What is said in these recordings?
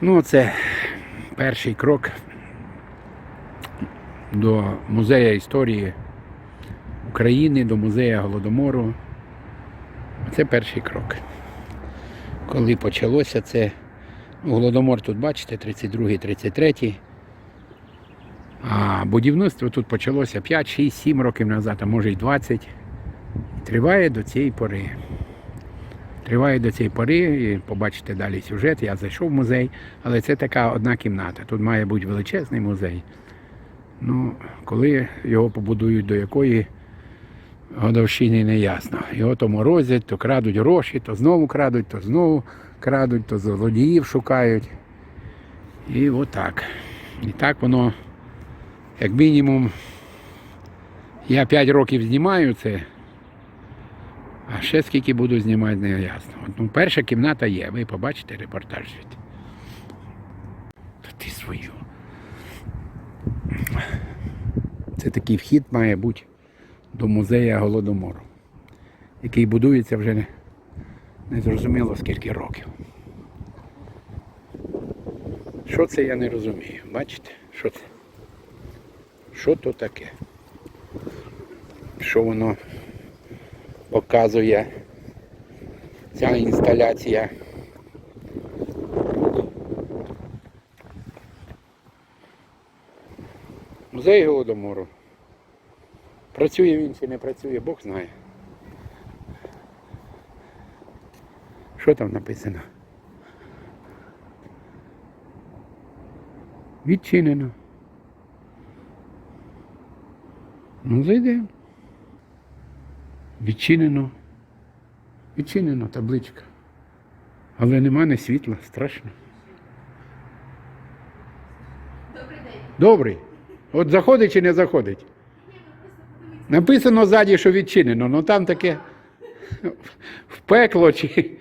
Ну, це перший крок до музею історії України, до музею Голодомору. Це перший крок. Коли почалося це Голодомор тут, бачите, 32-й, 33-й. А будівництво тут почалося 5, 6, 7 років назад, а може й 20. Триває до цієї пори. Триває до цієї пори, і побачите далі сюжет. Я зайшов в музей, але це така одна кімната. Тут має бути величезний музей. Ну, коли його побудують до якої годовщини не ясно. Його то морозять, то крадуть гроші, то знову крадуть, то знову крадуть, то злодіїв шукають. І отак. І так воно, як мінімум, я 5 років знімаю це. А ще скільки буду знімати, не ясно. Ну, перша кімната є, ви побачите репортаж звідти. Та ти свою. Це такий вхід має бути до музею Голодомору, який будується вже не, не зрозуміло скільки років. Що це я не розумію. Бачите? Що це? Що то таке? Що воно показує ця інсталяція. Музей Голодомору. Працює він чи не працює, Бог знає. Що там написано? Відчинено. Ну, зайдемо. Відчинено. Відчинено табличка. Але нема не світла, страшно. Добрий день. Добрий. От заходить чи не заходить? Написано ззаді, що відчинено, ну там таке в пекло чи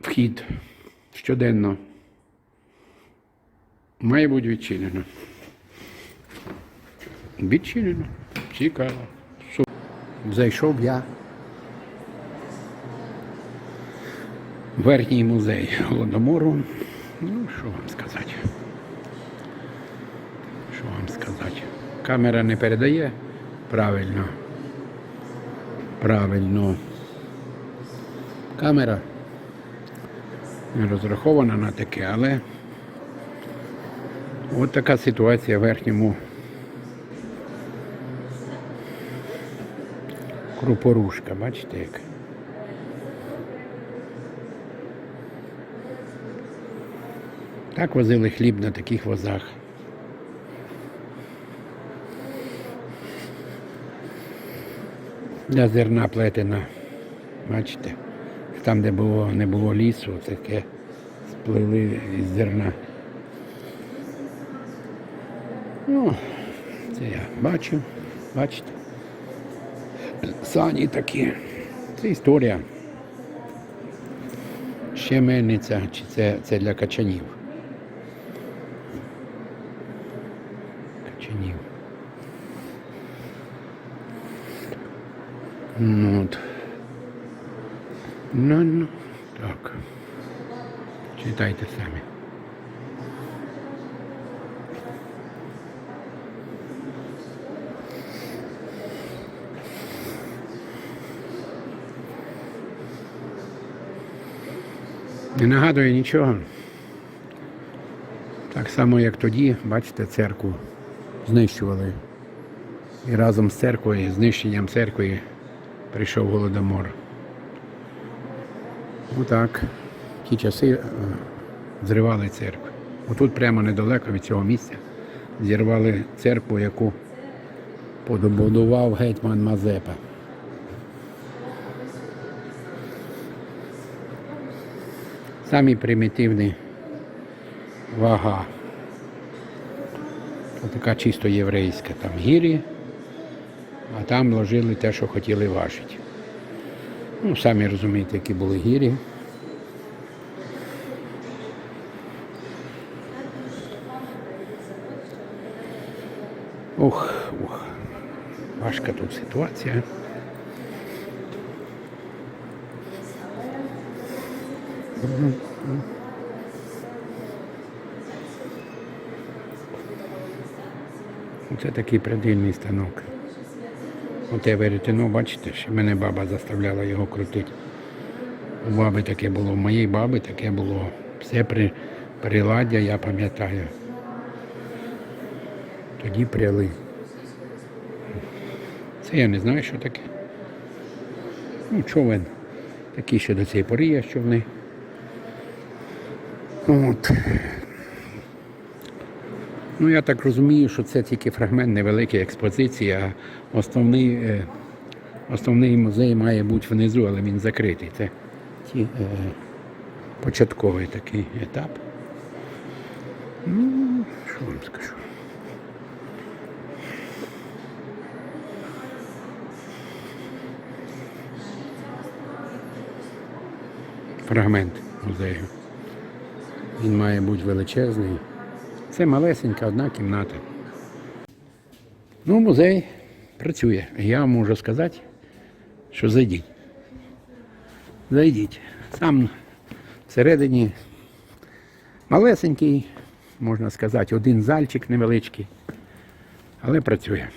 вхід щоденно. Має бути відчинено. Відчинено. Цікаво. Зайшов я. в Верхній музей Голодомору. Ну, що вам сказати? Що вам сказати? Камера не передає правильно. Правильно. Камера не розрахована на таке, але от така ситуація в верхньому крупорушка, бачите як? Так возили хліб на таких возах. Для зерна плетена. Бачите? Там, де було, не було лісу, таке сплили із зерна. Ну, це я бачу, бачите. Сані такі. Це історія. Ще мельниця, чи це, це для качанів. Качанів. Ну, от. Ну, ну, так. Читайте самі. Не нагадує нічого. Так само, як тоді, бачите, церкву знищували. І разом з церквою, знищенням церкви прийшов голодомор. Отак. Ті часи е, зривали церкву. Отут прямо недалеко від цього місця зірвали церкву, яку подобудував гетьман Мазепа. Самі примітивні вага. Це така чисто єврейська там гірі, а там ложили те, що хотіли важити. Ну, самі розумієте, які були гірі. Ох, ох, важка тут ситуація. Це такий придільний станок. Оте веретено, «Ну, бачите, що мене баба заставляла його крутити. У баби таке було, у моєї баби таке було. Все при приладдя, я пам'ятаю. Тоді пряли. Це я не знаю, що таке. Ну, човен. Такий ще до цієї пори є човни. От. Ну, я так розумію, що це тільки фрагмент невеликої експозиції, а основний, е, основний музей має бути внизу, але він закритий. Це ті, е, початковий такий етап. Ну, що вам скажу. Фрагмент музею. Він має бути величезний. Це малесенька одна кімната. Ну, музей працює. Я вам можу сказати, що зайдіть. Зайдіть. Там всередині малесенький, можна сказати, один зальчик невеличкий, але працює.